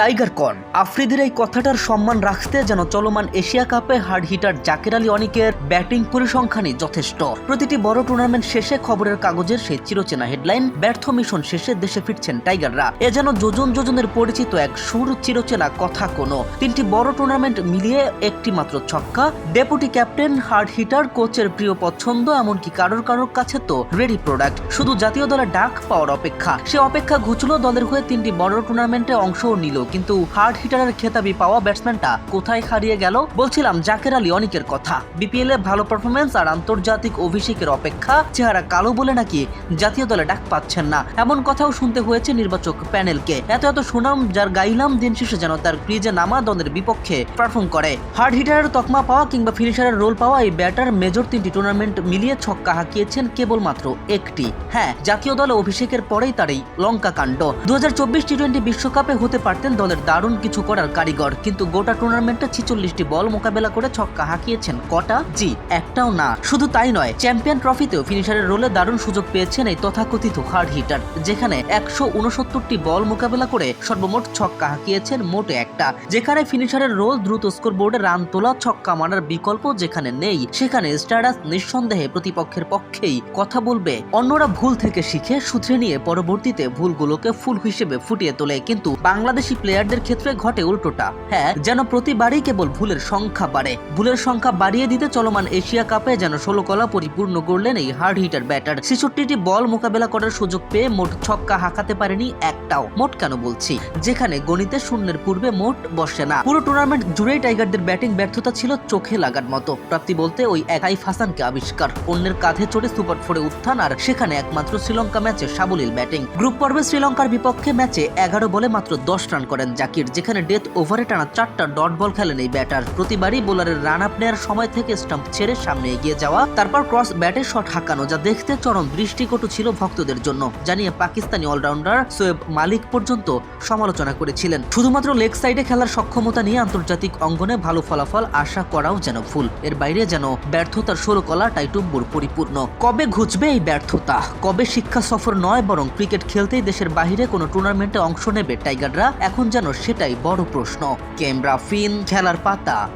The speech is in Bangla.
টাইগার কন, আফ্রিদির এই কথাটার সম্মান রাখতে যেন চলমান এশিয়া কাপে হার্ড হিটার জাকির আলী অনিকের ব্যাটিং পরিসংখ্যানই যথেষ্ট। প্রতিটি বড় টুর্নামেন্ট শেষে খবরের কাগজের সেই চিরচেনা হেডলাইন, ব্যর্থ মিশন শেষে দেশে ফিরছেন টাইগাররা। এ যেন যোজন যোজনের পরিচিত এক সুর চিরচেনা কথা কোনো। তিনটি বড় টুর্নামেন্ট মিলিয়ে একটি মাত্র ছক্কা। ডেপুটি ক্যাপ্টেন, হার্ড হিটার, কোচের প্রিয় পছন্দ, এমনকি কারোর কারোর কাছে তো রেডি প্রোডাক্ট শুধু জাতীয় দলে ডাক পাওয়ার অপেক্ষা। সে অপেক্ষা ঘুচলো দলের হয়ে তিনটি বড় টুর্নামেন্টে অংশও নিল। কিন্তু হার্ড হিটারের খেতাবি পাওয়া ব্যাটসম্যানটা কোথায় হারিয়ে গেল? বলছিলাম জাকের আলী অনিকের কথা। বিপিএল এ ভালো পারফরমেন্স আর আন্তর্জাতিক অভিষেকের অপেক্ষা, চেহারা কালো বলে নাকি জাতীয় দলে ডাক পাচ্ছেন না। এমন কথাও শুনতে হয়েছে নির্বাচক প্যানেলকে। এত এত সুনাম যার গাইলাম, দিন শেষে যেন তার ক্রিজে নামা দলের বিপক্ষে পারফর্ম করে। হার্ড হিটারের তকমা পাওয়া কিংবা ফিনিশারের রোল পাওয়া এই ব্যাটার মেজর তিনটি টুর্নামেন্ট মিলিয়ে ছক্কা হাঁকিয়েছেন কেবলমাত্র একটি। হ্যাঁ জাতীয় দলে অভিষেকের পরেই তার এই লঙ্কা কাণ্ড দু হাজার চব্বিশ টি টোয়েন্টি বিশ্বকাপে হতে পারতেন দলের দারুণ কিছু করার কারিগর, কিন্তু গোটা টুর্নামেন্টে ছিচল্লিশটি বল মোকাবেলা করে ছক্কা হাঁকিয়েছেন কটা? জি, একটাও না। শুধু তাই নয়, চ্যাম্পিয়ন ট্রফিতেও ফিনিশারের রোলে দারুণ সুযোগ পেয়েছেন এই তথাকথিত হার্ড হিটার, যেখানে একশো উনসত্তরটি বল মোকাবেলা করে সর্বমোট ছক্কা হাঁকিয়েছেন মোটে একটা। যেখানে ফিনিশারের রোল দ্রুত স্কোর বোর্ডে রান তোলা, ছক্কা মারার বিকল্প যেখানে নেই, সেখানে স্ট্যাটাস নিঃসন্দেহে প্রতিপক্ষের পক্ষেই কথা বলবে। অন্যরা ভুল থেকে শিখে শুধরে নিয়ে পরবর্তীতে ভুলগুলোকে ফুল হিসেবে ফুটিয়ে তোলে। কিন্তু বাংলাদেশি প্লেয়ারদের ক্ষেত্রে ঘটে উল্টোটা। হ্যাঁ যেন প্রতিবারই কেবল ভুলের সংখ্যা বাড়ে। ভুলের সংখ্যা বাড়িয়ে দিতে চলমান এশিয়া কাপে যেন ষোলো কলা পরিপূর্ণ করলেন এই হার্ড হিটার ব্যাটার ছেষট্টিটি বল মোকাবেলা করার সুযোগ পেয়ে মোট ছক্কা হাঁকাতে পারেনি একটাও। মোট কেন বলছি? যেখানে গণিতে শূন্যের পূর্বে মোট বসে না। পুরো টুর্নামেন্ট জুড়েই টাইগারদের ব্যাটিং ব্যর্থতা ছিল চোখে লাগার মতো। প্রাপ্তি বলতে ওই একাই হাসানকে আবিষ্কার। অন্যের কাঁধে চড়ে সুপার ফোরে উত্থান আর সেখানে একমাত্র শ্রীলঙ্কা ম্যাচে সাবলীল ব্যাটিং। গ্রুপ পর্বে শ্রীলঙ্কার বিপক্ষে ম্যাচে এগারো বলে মাত্র দশ রান করেন জাকির, যেখানে ডেথ ওভারে টানা চারটা ডট বল খেলেন এই ব্যাটার। প্রতিবারই বোলারের রান আপ নেওয়ার সময় থেকে স্টাম্প ছেড়ে সামনে এগিয়ে যাওয়া, তারপর ক্রস ব্যাটে শট হাঁকানো, যা দেখতে চরম দৃষ্টিকটু ছিল ভক্তদের জন্য, জানিয়ে পাকিস্তানি অলরাউন্ডার সোয়েব মালিক পর্যন্ত সমালোচনা করেছিলেন। শুধুমাত্র লেগ সাইডে খেলার সক্ষমতা নিয়ে আন্তর্জাতিক অঙ্গনে ভালো ফলাফল আশা করাও যেন ভুল। এর বাইরে যেন ব্যর্থতার ষোলো কলা টাইটুম্বুর পরিপূর্ণ। কবে ঘুচবে এই ব্যর্থতা? কবে শিক্ষা সফর নয়, বরং ক্রিকেট খেলতেই দেশের বাইরে কোনো টুর্নামেন্টে অংশ নেবে টাইগাররা? এখন যেন সেটাই বড় প্রশ্ন। ক্যামেরা ফিন খেলার পাতা।